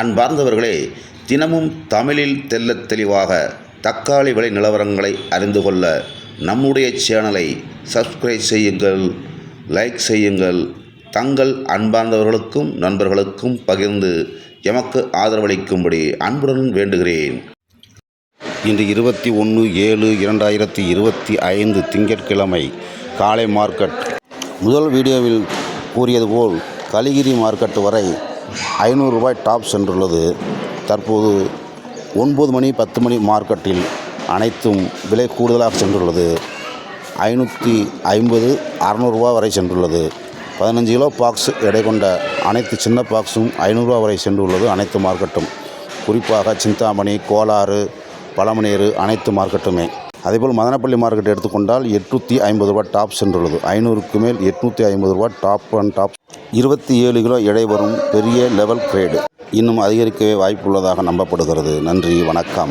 அன்பார்ந்தவர்களே தினமும் தமிழில் தெள்ளத் தெளிவாக தக்காளி விலை நிலவரங்களை அறிந்து கொள்ள நம்முடைய சேனலை சப்ஸ்கிரைப் செய்யுங்கள் லைக் செய்யுங்கள். தங்கள் அன்பார்ந்தவர்களுக்கும் நண்பர்களுக்கும் பகிர்ந்து எமக்கு ஆதரவளிக்கும்படி அன்புடன் வேண்டுகிறேன். இன்று இருபத்தி ஒன்று ஏழு இரண்டாயிரத்தி இருபத்தி ஐந்து திங்கட்கிழமை காலை மார்க்கெட். முதல் வீடியோவில் கூறியது போல் கலிகிரி மார்க்கெட் வரை ஐநூறு ரூபாய் டாப் சென்றுள்ளது. தற்போது ஒன்பது மணி பத்து மணி மார்க்கெட்டில் அனைத்தும் விலை கூடுதலாக சென்றுள்ளது. ஐநூற்றி ஐம்பது அறநூறுரூவா வரை சென்றுள்ளது. பதினஞ்சு கிலோ பாக்ஸ் எடை கொண்ட அனைத்து சின்ன பாக்ஸும் ஐநூறுரூவா வரை சென்றுள்ளது அனைத்து மார்க்கெட்டும். குறிப்பாக சிந்தாமணி கோலாறு பழமநேரு அனைத்து மார்க்கெட்டுமே. அதேபோல் மதனப்பள்ளி மார்க்கெட் எடுத்துக்கொண்டால் எட்நூற்றி ஐம்பது ரூபா டாப் சென்றுள்ளது. ஐநூறுக்கு மேல் எட்நூற்றி ஐம்பது ரூபா டாப் அண்ட் டாப் இருபத்தி ஏழு கிலோ எடை வரும் பெரிய லெவல் கிரேடு இன்னும் அதிகரிக்கவே வாய்ப்புள்ளதாக நம்பப்படுகிறது. நன்றி வணக்கம்.